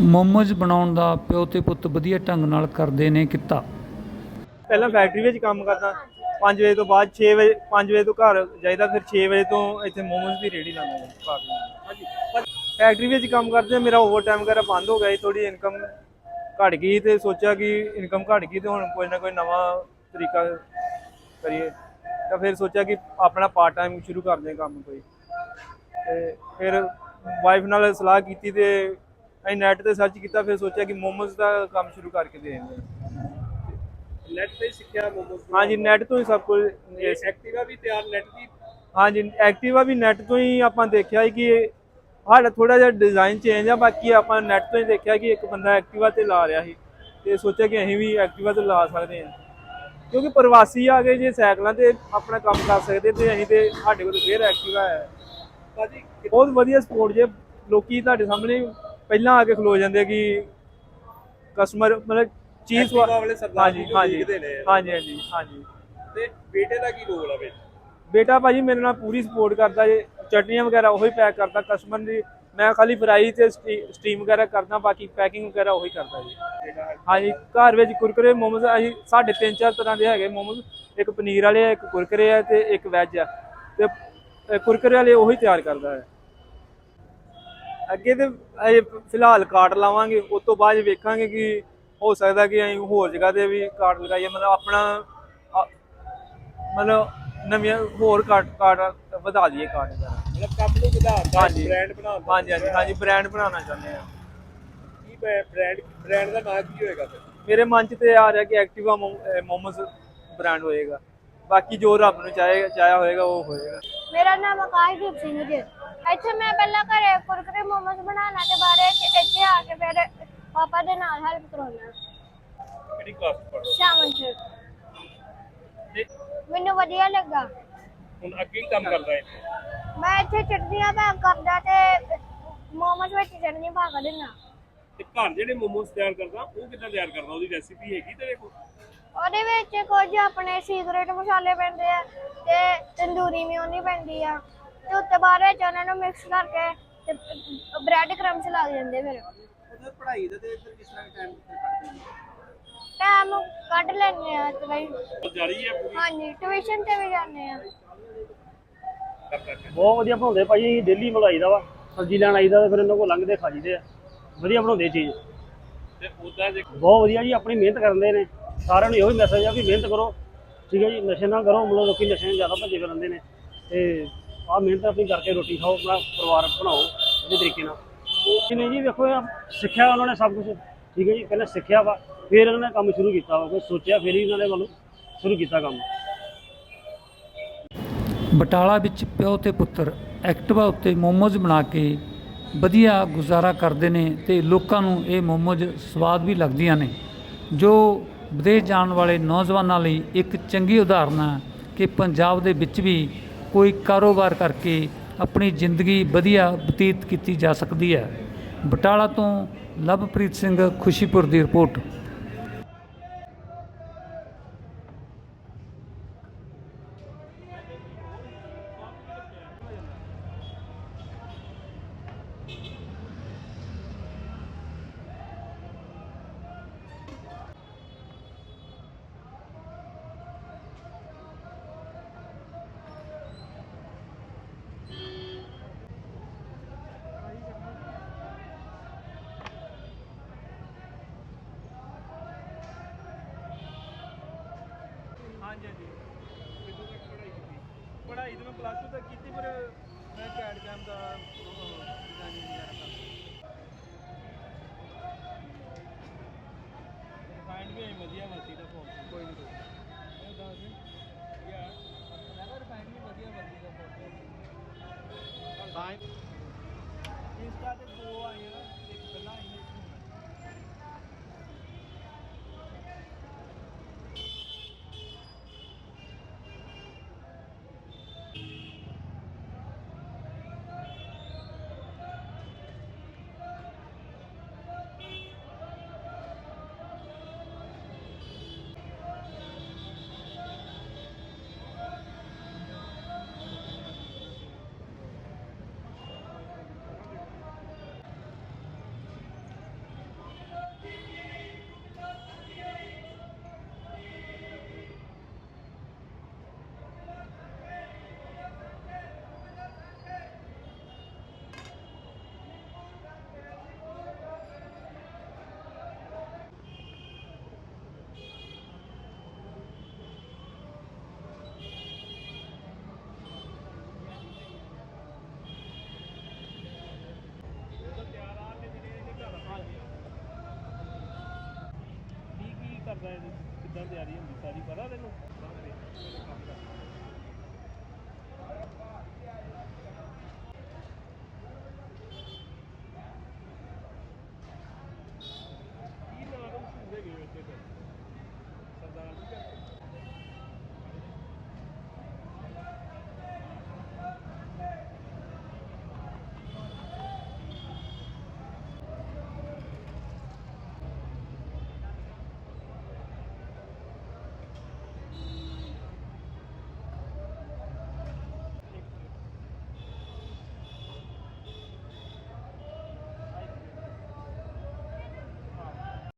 ਮੋਮੋਜ਼ ਬਣਾਉਣ ਦਾ ਪਿਓ ਤੇ ਪੁੱਤ ਵਧੀਆ ਢੰਗ ਨਾਲ ਕਰਦੇ ਨੇ ਕੀਤਾ। ਪਹਿਲਾਂ ਫੈਕਟਰੀ ਵਿੱਚ ਕੰਮ ਕਰਦਾ 5 ਵਜੇ ਤੋਂ ਬਾਅਦ 6 ਵਜੇ 5 ਵਜੇ ਤੋਂ ਘਰ ਜਾਈਦਾ, ਫਿਰ 6 ਵਜੇ ਤੋਂ ਇੱਥੇ ਮੋਮੋਸ ਦੀ ਰੇਹੜੀ ਲਾਉਂਦਾ ਜੀ, ਘਰ ਫੈਕਟਰੀ ਵਿੱਚ ਕੰਮ ਕਰਦੇ, ਮੇਰਾ ਓਵਰਟਾਈਮ ਵਗੈਰਾ ਬੰਦ ਹੋ ਗਿਆ ਸੀ ਥੋੜੀ ਇਨਕਮ ਘਟ ਗਈ ਤੇ ਸੋਚਿਆ ਕਿ ਇਨਕਮ ਘਟ ਗਈ ਤੇ ਹੁਣ ਕੋਈ ਨਾ ਕੋਈ ਨਵਾਂ ਤਰੀਕਾ ਕਰੀਏ। ਤਾਂ ਫਿਰ ਸੋਚਿਆ ਕਿ ਆਪਣਾ ਪਾਰਟ ਟਾਈਮ ਸ਼ੁਰੂ ਕਰਦੇ ਹਾਂ ਕੰਮ ਕੋਈ। ਤੇ ਫਿਰ ਵਾਈਫ ਨਾਲ ਸਲਾਹ ਕੀਤੀ ਤੇ ਅਸੀਂ ਨੈਟ ਤੇ ਸਰਚ ਕੀਤਾ ਫਿਰ ਸੋਚਿਆ ਕਿ ਮੋਮੋਸ ਦਾ ਕੰਮ ਸ਼ੁਰੂ ਕਰਕੇ ਦੇ ਦਿੰਦੇ ਹਾਂ। ਨੈਟ ਤੇ ਹੀ ਸਿੱਖਿਆ ਮੋਮੋਸ ਹਾਂਜੀ ਨੈਟ ਤੋਂ ਹੀ ਸਭ ਕੁਝ। ਐਕਟਿਵਾ ਵੀ ਤਿਆਰ ਨੈਟ ਦੀ? ਹਾਂਜੀ ਐਕਟਿਵਾ ਵੀ ਨੈਟ ਤੋਂ ਹੀ ਆਪਾਂ ਦੇਖਿਆ ਕਿ ਸਾਡਾ ਥੋੜਾ ਜਿਹਾ ਡਿਜ਼ਾਈਨ ਚੇਂਜ ਆ ਬਾਕੀ ਆਪਾਂ ਨੈਟ ਤੋਂ ਹੀ ਦੇਖਿਆ ਕਿ ਇੱਕ ਬੰਦਾ ਐਕਟਿਵਾ ਤੇ ਲਾ ਰਿਹਾ ਸੀ। ਤੇ ਸੋਚਿਆ ਕਿ ਅਸੀਂ ਵੀ ਐਕਟਿਵਾ ਤੇ ਲਾ ਸਕਦੇ ਹਾਂ। ਕਿਉਂਕਿ ਪ੍ਰਵਾਸੀ ਆ ਗਏ ਜੇ ਸਾਈਕਲਾਂ ਤੇ ਆਪਣਾ ਕੰਮ ਕਰ ਸਕਦੇ ਤੇ ਅਸੀਂ ਤੇ ਸਾਡੇ ਕੋਲ ਫੇਰ ਐਕਟਿਵਾ ਹੈ। ਭਾਜੀ ਬਹੁਤ ਵਧੀਆ ਸਪੋਰਟ ਜੇ। ਲੋਕੀ ਤੁਹਾਡੇ ਸਾਹਮਣੇ ਪਹਿਲਾਂ ਆ ਕੇ ਖਲੋ ਜਾਂਦੇ ਕਿ ਕਸਟਮਰ ਮਤਲਬ ਚੀਜ਼ ਵਾਲੇ ਸਰਦਾਰ ਹਾਂਜੀ ਜੀ ਨੂੰ ਹਾਂਜੀ। ਦੇਖਦੇ ਨੇ। ਹਾਂਜੀ ਹਾਂਜੀ ਹਾਂਜੀ। ਤੇ ਬੇਟੇ ਦਾ ਕੀ ਰੋਲ ਆ ਵਿੱਚ ਬੇਟਾ ਭਾਜੀ ਮੇਰੇ ਨਾਲ ਪੂਰੀ ਸਪੋਰਟ ਕਰਦਾ ਜੇ ਚਟਨੀਆਂ ਵਗੈਰਾ ਉਹੀ ਪੈਕ ਕਰਦਾ ਕਸਟਮਰ ਦੀ ਮੈਂ ਖਾਲੀ ਫਰਾਈ ਤੇ ਸਟੀਮ ਵਗੈਰਾ ਕਰਦਾ ਬਾਕੀ ਪੈਕਿੰਗ ਵਗੈਰਾ ਉਹੀ ਕਰਦਾ ਜੀ। ਹਾਂਜੀ ਘਰ ਵਿੱਚ ਕੁਰਕਰੇ ਮੋਮੋਸ ਅਸੀਂ ਸਾਡੇ ਤਿੰਨ ਚਾਰ ਤਰ੍ਹਾਂ ਦੇ ਹੈਗੇ ਮੋਮੋਸ ਇੱਕ ਪਨੀਰ ਵਾਲੇ ਆ ਇੱਕ ਕੁਰਕਰੇ ਆ ਤੇ ਇੱਕ ਵੈਜ ਆ। ਤੇ ਅ, ਕੁਰਕਰੇ ਵਾਲੇ ਉਹੀ ਤਿਆਰ ਕਰਦਾ ਹੈ। ਅੱਗੇ ਤੇ ਅਜੇ ਫਿਲਹਾਲ ਕਾਰਡ ਲਾਵਾਂਗੇ ਉਸ ਤੋਂ ਬਾਅਦ ਵੇਖਾਂਗੇ ਕਿ ਹੋ ਸਕਦਾ ਕਿ ਅਸੀਂ ਹੋਰ ਜਗ੍ਹਾ ਤੇ ਵੀ ਕਾਰਡ ਲਗਾਈਏ ਮਤਲਬ ਆਪਣਾ ਅ, ਮਤਲਬ ਨਵੀਆਂ ਹੋਰ ਕਾਰਡ ਕਾਰਡ ਵਧਾ ਦਈਏ ਕਾਰਡ ਵਗੈਰਾ। ਮਤਲਬ ਕੰਮ ਨੂੰ ਵਧਾਉਣ ਦਾ ਹਾਂਜੀ। ਬ੍ਰਾਂਡ ਬਣਾਉਣ ਦਾ। ਹਾਂਜੀ ਹਾਂਜੀ ਹਾਂਜੀ ਬ੍ਰਾਂਡ ਬਣਾਉਣਾ ਚਾਹੁੰਦੇ ਆ ਕੀ ਬ੍ਰਾਂਡ ਬ੍ਰਾਂਡ ਦਾ ਨਾਮ ਕੀ ਹੋਏਗਾ ਫਿਰ? ਮੇਰੇ ਮਨ 'ਚ ਤੇ ਆ ਰਿਹਾ ਕਿ ਐਕਟਿਵਾ ਮੋਮੋਸ ਬ੍ਰਾਂਡ ਹੋਏਗਾ। ਬਾਕੀ ਜੋ ਰੱਬ ਨੂੰ ਚਾਹੇਗਾ ਚਾਹਿਆ ਹੋਏਗਾ ਉਹ ਹੋਏਗਾ। ਮੇਰਾ ਨਾਮ ਆਕਾਸ਼ਦੀਪ ਸਿੰਘ ਜੀ। ਇੱਥੇ ਮੈਂ ਪਹਿਲਾਂ ਘਰੇ ਕੁਰਕਰੇ ਮੋਮੋਸ ਬਣਾਉਣਾ ਤੇ ਬਾਰੇ ਇੱਥੇ ਆ ਕੇ ਫਿਰ ਪਾਪਾ ਦੇ ਨਾਲ ਹੈਲਪ ਕਰਾਉਣਾ ਕਿਹੜੀ ਕਲਾਸ ਪੜ੍ਹੋ? ਸ਼ਾਮਨ ਤੇ ਮੈਨੂੰ ਵਧੀਆ ਲੱਗਾ। ਹੁਣ ਅੱਗੇ ਕੀ ਕੰਮ ਕਰਦਾ ਹੈ ਮੈਂ ਇੱਥੇ ਚਟਨੀਆਂ ਪੈਕ ਕਰਦਾ ਤੇ ਮੋਮੋਸ ਵਿੱਚ ਚਟਨੀ ਪਾ ਕੇ ਦਿੰਦਾ। ਤੇ ਘਰ ਜਿਹੜੇ ਮੋਮੋਸ ਤਿਆਰ ਕਰਦਾ ਉਹ ਕਿੱਦਾਂ ਤਿਆਰ ਕਰਦਾ? ਉਹਦੀ ਰੈਸਿਪੀ ਹੈਗੀ ਤੇਰੇ ਕੋਲ? ਉਹਦੇ ਵਿੱਚ ਕੁਝ ਆਪਣੇ ਸੀਕ੍ਰੇਟ ਮਸਾਲੇ ਪੈਂਦੇ ਆ ਤੇ ਤੰਦੂਰੀ ਮਿਉਨੀ ਪੈਂਦੀ ਆ। ਤੇ ਉੱਤੇ ਬਾਅਦ ਵਿੱਚ ਉਹਨਾਂ ਨੂੰ ਮਿਕਸ ਕਰਕੇ ਤੇ ਬ੍ਰੈਡ ਕਰਮਸ ਲੱਗ ਜਾਂਦੇ ਫਿਰ। ਪੜ੍ਹਾਈ ਦਾ ਤੇ ਇੱਧਰ ਕਿਸ ਤਰ੍ਹਾਂ ਟਾਈਮ ਕੱਢਦੇ ਟਾਈਮ ਕੱਢ ਲੈਂਦੇ ਆ ਤੇ ਬਈ ਹੋ ਜਾਰੀ ਹੈ ਪੂਰੀ? ਹਾਂਜੀ ਟਿਊਸ਼ਨ ਤੇ ਵੀ ਜਾਂਦੇ ਆ ਬਹੁਤ ਵਧੀਆ ਬਣਾਉਂਦੇ ਭਾਜੀ ਅਸੀਂ ਡੇਲੀ ਮੰਗਾਈਦਾ ਵਾ ਸਬਜ਼ੀ ਲੈਣ ਆਈਦਾ ਤੇ ਫਿਰ ਇਹਨਾਂ ਕੋਲ ਲੰਘਦੇ ਖਾ ਜੀਦੇ ਆ। ਵਧੀਆ ਬਣਾਉਂਦੇ ਚੀਜ਼। ਤੇ ਉਹਦਾ ਜੇ ਬਹੁਤ ਵਧੀਆ ਜੀ ਆਪਣੀ ਮਿਹਨਤ ਕਰਦੇ ਨੇ। ਸਾਰਿਆਂ ਨੂੰ ਇਹੋ ਹੀ ਮੈਸੇਜ ਆ ਵੀ ਮਿਹਨਤ ਕਰੋ। ਠੀਕ ਹੈ ਜੀ ਨਸ਼ੇ ਨਾ ਕਰੋ ਮਤਲਬ ਲੋਕੀ ਨਸ਼ੇ ਨੂੰ ਜ਼ਿਆਦਾ ਭੱਜੇ ਫਿਰਦੇ ਨੇ। ਤੇ ਆਹ ਮਿਹਨਤ ਆਪਣੀ ਕਰਕੇ ਰੋਟੀ ਖਾਓ ਆਪਣਾ ਪਰਿਵਾਰ ਬਣਾਓ ਵਧੀਆ ਤਰੀਕੇ ਨਾਲ। ਉਹ ਜੀ ਵੇਖੋ ਇਹ ਸਿੱਖਿਆ ਉਹਨਾਂ ਨੇ ਸਭ ਕੁਝ ਠੀਕ ਹੈ ਜੀ, ਪਹਿਲਾਂ ਸਿੱਖਿਆ ਵਾ, ਫਿਰ ਇਹਨਾਂ ਨੇ ਕੰਮ ਸ਼ੁਰੂ ਕੀਤਾ ਵਾ ਕੋਈ ਸੋਚਿਆ, ਫਿਰ ਹੀ ਇਹਨਾਂ ਨੇ ਵੱਲੋਂ ਸ਼ੁਰੂ ਕੀਤਾ ਕੰਮ। ਬਟਾਲਾ ਵਿੱਚ ਪਿਓ ਤੇ ਪੁੱਤਰ ਐਕਟਿਵਾ ਉੱਤੇ ਮੋਮੋਜ਼ ਬਣਾ ਕੇ ਵਧੀਆ ਗੁਜ਼ਾਰਾ ਕਰਦੇ ਨੇ ਤੇ ਲੋਕਾਂ ਨੂੰ ਇਹ ਮੋਮੋਜ਼ ਸਵਾਦ ਵੀ ਲੱਗਦੀਆਂ ਨੇ। ਜੋ ਵਿਦੇਸ਼ ਜਾਣ ਵਾਲੇ ਨੌਜਵਾਨਾਂ ਲਈ ਇੱਕ ਚੰਗੀ ਉਦਾਹਰਨ ਹੈ ਕਿ ਪੰਜਾਬ ਦੇ ਵਿੱਚ ਵੀ ਕੋਈ ਕਾਰੋਬਾਰ ਕਰਕੇ ਆਪਣੀ ਜ਼ਿੰਦਗੀ ਵਧੀਆ ਬਤੀਤ ਕੀਤੀ ਜਾ ਸਕਦੀ ਹੈ। ਬਟਾਲਾ ਤੋਂ ਲਵਪ੍ਰੀਤ ਸਿੰਘ ਖੁਸ਼ੀਪੁਰ ਦੀ ਰਿਪੋਰਟ। ਪਲੱਸ 2 ਤੱਕ ਕੀਤੀ ਪਰ ਮੈਂ ਕੈਡ ਕੈਮ ਦਾ ਡਿਜ਼ਾਈਨਿੰਗ ਵਗੈਰਾ ਕਰਦਾ ਰਿਫਾਈਂਡ ਵੀ ਵਧੀਆ ਵਰਤੀ ਦਾ ਫੋਨ ਕੋਈ ਨਹੀਂ ਇਹ ਦੱਸ ਯਾਰ ਮੈਂ ਤਾਂ ਰਿਫਾਈਂਡ ਵੀ ਵਧੀਆ ਵਰਤੀ ਦਾ ਫੋਨ ਰਿਫਾਈਂਡ ਕਰਦਾ ਇਹਦੀ? ਕਿੱਦਾਂ ਤਿਆਰੀ ਹੁੰਦੀ? ਸਾਰੀ ਪਤਾ ਤੈਨੂੰ?